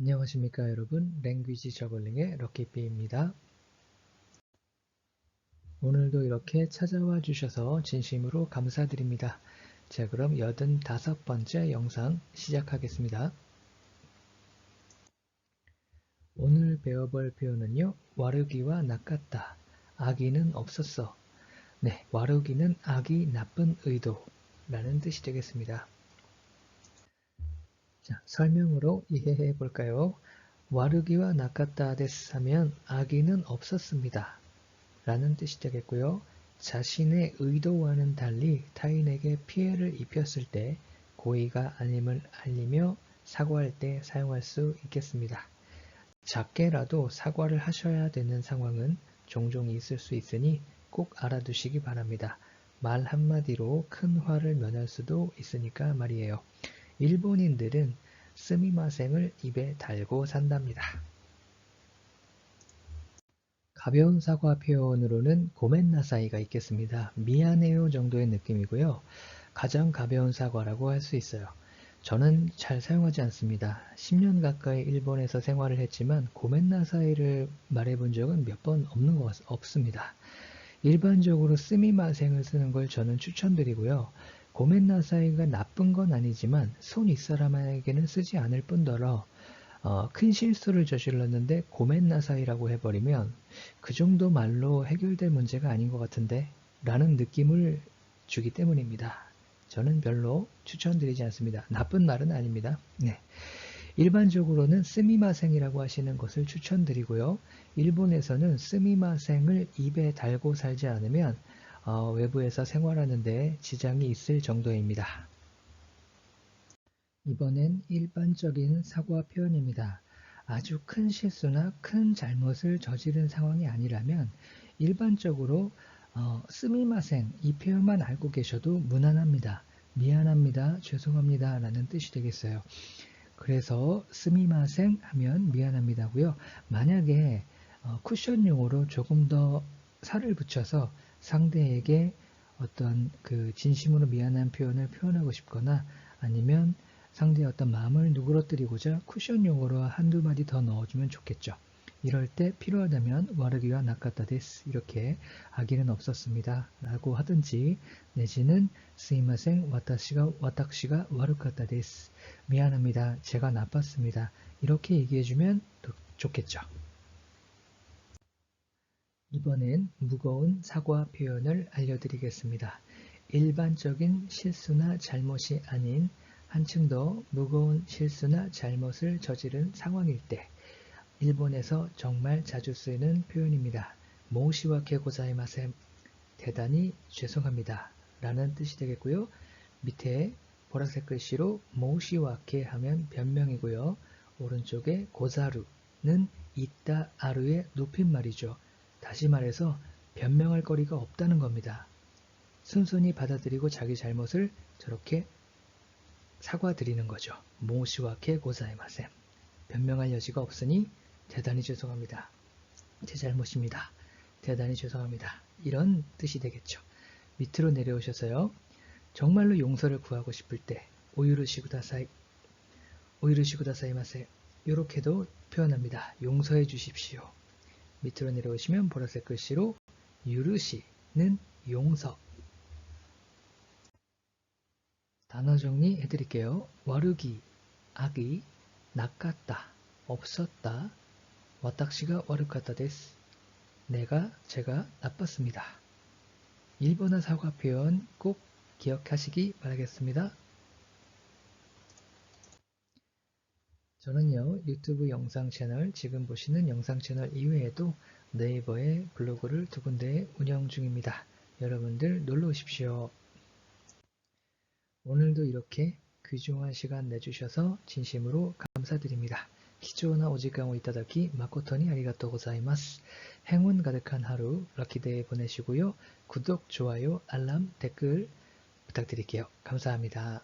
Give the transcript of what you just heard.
안녕하십니까 여러분. 랭귀지 저글링의 럭키피입니다. 오늘도 이렇게 찾아와 주셔서 진심으로 감사드립니다. 자 그럼 85번째 영상 시작하겠습니다. 오늘 배워볼 표현은요 와르기와 낚았다. 악의는 없었어. 네 와르기는 악이 나쁜 의도 라는 뜻이 되겠습니다 자, 설명으로 이해해 볼까요? 와르기와 나카타 데스 하면 악의는 없었습니다. 라는 뜻이 되겠고요. 자신의 의도와는 달리 타인에게 피해를 입혔을 때 고의가 아님을 알리며 사과할 때 사용할 수 있겠습니다. 작게라도 사과를 하셔야 되는 상황은 종종 있을 수 있으니 꼭 알아두시기 바랍니다. 말 한마디로 큰 화를 면할 수도 있으니까 말이에요. 일본인들은 스미마생을 입에 달고 산답니다. 가벼운 사과 표현으로는 고멘나사이가 있겠습니다. 미안해요 정도의 느낌이고요. 가장 가벼운 사과라고 할 수 있어요. 저는 잘 사용하지 않습니다. 10년 가까이 일본에서 생활을 했지만 고멘나사이를 말해본 적은 몇 번 없는 것 없습니다. 일반적으로 스미마생을 쓰는 걸 저는 추천드리고요. 고멘나사이가 나쁜 건 아니지만 손 윗사람에게는 쓰지 않을 뿐더러 어, 큰 실수를 저질렀는데 고멘나사이라고 해버리면 그 정도 말로 해결될 문제가 아닌 것 같은데 라는 느낌을 주기 때문입니다. 저는 별로 추천드리지 않습니다. 나쁜 말은 아닙니다. 네. 일반적으로는 스미마생이라고 하시는 것을 추천드리고요. 일본에서는 스미마생을 입에 달고 살지 않으면 어, 외부에서 생활하는데 지장이 있을 정도입니다. 이번엔 일반적인 사과 표현입니다. 아주 큰 실수나 큰 잘못을 저지른 상황이 아니라면 일반적으로 어, 스미마생 이 표현만 알고 계셔도 무난합니다. 미안합니다. 죄송합니다. 라는 뜻이 되겠어요. 그래서 스미마생 하면 미안합니다고요. 만약에 어, 쿠션용으로 조금 더 살을 붙여서 상대에게 어떤 그 진심으로 미안한 표현을 표현하고 싶거나 아니면 상대의 어떤 마음을 누그러뜨리고자 쿠션 용어로 한두 마디 더 넣어주면 좋겠죠. 이럴 때 필요하다면 와르기와 나카타 데스 이렇게 아기는 없었습니다 라고 하든지 내지는 스이마생 와타시가 와탁시가 와르카타 데스 미안합니다 제가 나빴습니다 이렇게 얘기해주면 좋겠죠. 이번엔 무거운 사과 표현을 알려드리겠습니다. 일반적인 실수나 잘못이 아닌 한층 더 무거운 실수나 잘못을 저지른 상황일 때 일본에서 정말 자주 쓰이는 표현입니다. 모시와케 고자이마셈 대단히 죄송합니다. 라는 뜻이 되겠고요. 밑에 보라색 글씨로 모시와케 하면 변명이고요. 오른쪽에 고자루는 있다 아루의 높임말이죠. 다시 말해서 변명할 거리가 없다는 겁니다. 순순히 받아들이고 자기 잘못을 저렇게 사과드리는 거죠. 모시와케 고사이마셈. 변명할 여지가 없으니 대단히 죄송합니다. 제 잘못입니다. 대단히 죄송합니다. 이런 뜻이 되겠죠. 밑으로 내려오셔서요. 정말로 용서를 구하고 싶을 때 오유르시구다사이 오유르시구다사이마세 이렇게도 표현합니다. 용서해 주십시오. 밑으로 내려오시면 보라색 글씨로 유르시는 용서 단어 정리 해 드릴게요. 와르기, 악이, 낚았다, 없었다, 와탁시가 와르카타 데스. 내가, 제가 나빴습니다. 일본어 사과 표현 꼭 기억하시기 바라겠습니다. 저는요 유튜브 영상 채널 지금 보시는 영상 채널 이외에도 네이버에 블로그를 두 군데 운영 중입니다. 여러분들 놀러 오십시오. 오늘도 이렇게 귀중한 시간 내주셔서 진심으로 감사드립니다. 기초나 오지간을 이타다키 마코토니 아리가또 고자이마스. 행운 가득한 하루 럭키데이 보내시고요. 구독, 좋아요, 알람, 댓글 부탁드릴게요. 감사합니다.